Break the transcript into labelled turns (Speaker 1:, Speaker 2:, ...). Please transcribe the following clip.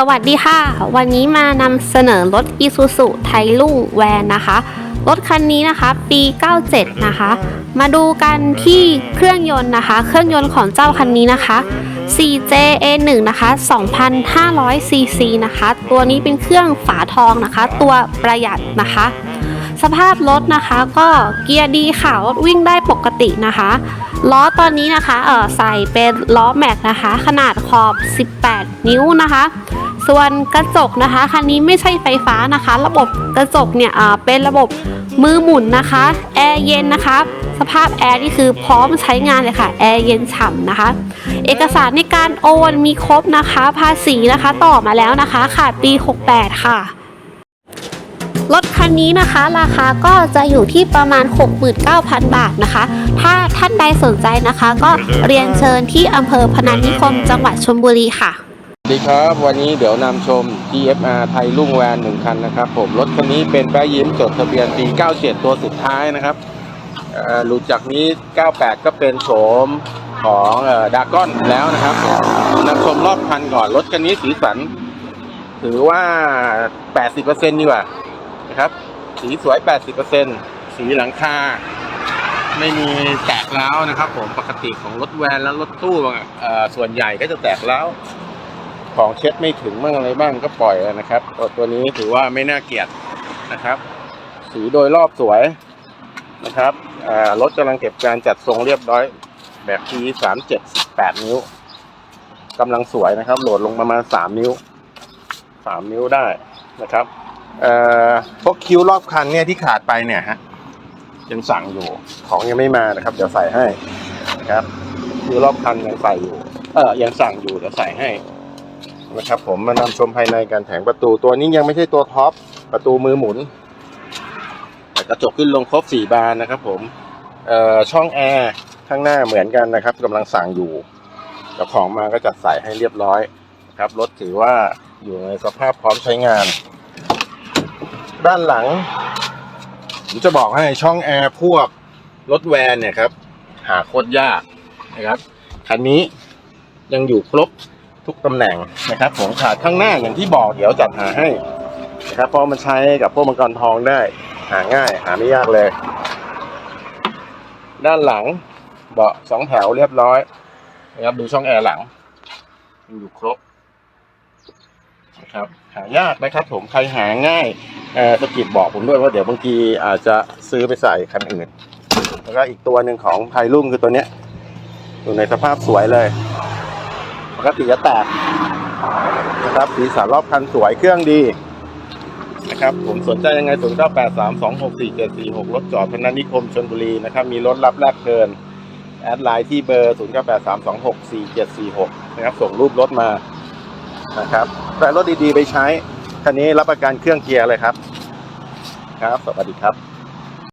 Speaker 1: สวัสดีค่ะ วันนี้มานำเสนอรถ Isuzu ไทลุ่งแวนนะคะ รถคันนี้นะคะ ปี 97 นะคะ มาดูกันที่เครื่องยนต์นะคะ เครื่องยนต์ของเจ้าคันนี้นะคะ 4JA1 นะคะ2,500 cc นะคะ ตัวนี้เป็นเครื่องฝาทองนะคะ ตัวประหยัดนะคะ สภาพรถนะคะก็เกียร์ดีค่ะ รถวิ่งได้ปกตินะคะ ล้อตอนนี้นะคะเออใส่เป็นล้อแม็กนะคะ ขนาดขอบ 18 นิ้วนะคะ ส่วนกระจกนะคะคันนี้ไม่ใช่ไฟฟ้านะคะ ระบบกระจกเนี่ยเออเป็นระบบมือหมุนนะคะแอร์เย็นนะคะสภาพแอร์นี่คือพร้อมใช้งานเลยค่ะแอร์เย็นฉ่ำนะคะ เอกสารในการโอนมีครบนะคะ ภาษีนะคะต่อมาแล้วนะคะ ขาดปี 68 ค่ะ รถคันนี้นะคะ ราคาก็จะอยู่ที่ประมาณ 69,000 บาทนะคะ ถ้าท่านใดสนใจนะคะ ก็เรียนเชิญที่อำเภอพนัสนิคม จังหวัดชลบุรีค่ะ
Speaker 2: สวัสดีครับ วันนี้เดี๋ยวนำชม GFR ไทยรุ่งแวนหนึ่งคันนะครับผมรถคันนี้เป็นแป้ยิ้มจดทะเบียนปี 97 ตัวสุดท้ายนะครับหลุดจากนี้ 98 ก็เป็นโฉมของดากอนแล้วนะครับนำชมรอบคันก่อนรถคันนี้สีสัน ถือว่า 80%ดีกว่า ครับ สีสวย 80%สีหลังคา ไม่มีแตกแล้วนะครับ ผมปกติของรถแวนและรถตู้ส่วนใหญ่ก็จะแตกแล้ว ของเช็ดไม่ถึงบ้างอะไรบ้างก็ปล่อยนะครับ ตัวตัวนี้ถือว่าไม่น่าเกลียดนะครับ สีโดยรอบสวยนะครับรถกำลังเก็บการจัดทรงเรียบร้อย แบบทีสามเจ็ดแปดนิ้วกำลังสวยนะครับ โหลดลงประมาณสามนิ้วสามนิ้วได้นะครับ พวกคิ้วรอบคันเนี่ยที่ขาดไปเนี่ยฮะยังสั่งอยู่ของยังไม่มานะครับ เดี๋ยวใส่ให้นะครับคิ้วรอบคันยังใส่อยู่ เออยังสั่งอยู่เดี๋ยวใส่ให้นะครับ ผมมานำชมภายในการแผงประตูตัวนี้ยังไม่ใช่ตัวท็อปประตูมือหมุนแต่กระจกขึ้นลงครบสี่บานนะครับ ผมเอ่อช่องแอร์ข้างหน้าเหมือนกันนะครับกำลังสั่งอยู่เจ้าของมาก็จัดใส่ให้เรียบร้อยนะครับรถถือว่าอยู่ในสภาพพร้อมใช้งาน ด้านหลัง ผมจะบอกให้ช่องแอร์พวกรถแวนเนี่ยครับ หาโคตรยากนะครับคันนี้ยังอยู่ครบทุกตำแหน่งนะครับ ผมขาดข้างหน้าอย่างที่บอกเดี๋ยวจัดหาให้นะครับเพราะมันใช้กับพวกมังกรทองได้ หาง่าย หาไม่ยากเลย ด้านหลังเบาะสองแถวเรียบร้อยนะครับดูช่องแอร์หลังยังอยู่ครบ นะครับหายากนะครับผมใครหาง่ายเอ่อสกิดบอกผมด้วยว่าเดี๋ยวบางทีอาจจะซื้อไปใส่คันอื่น แล้วก็อีกตัวหนึ่งของไทยรุ่งคือตัวเนี้ยอยู่ในสภาพสวยเลยปกติจะแตกนะครับสีสันรอบคันสวยเครื่องดีนะครับผมสนใจยังไง0 9 8 3 2 6 4 7 4 6รถจอดพนัสนิคมชนบุรีนะครับมีรถรับแลกเกินแอดไลน์ที่เบอร์ 0 9 8 3 2 6 4 7 4 6 นะครับส่งรูปรถมา นะครับ แต่รถดีๆไปใช้ คันนี้รับประกันเครื่องเกียร์เลยครับ ครับ สวัสดีครับ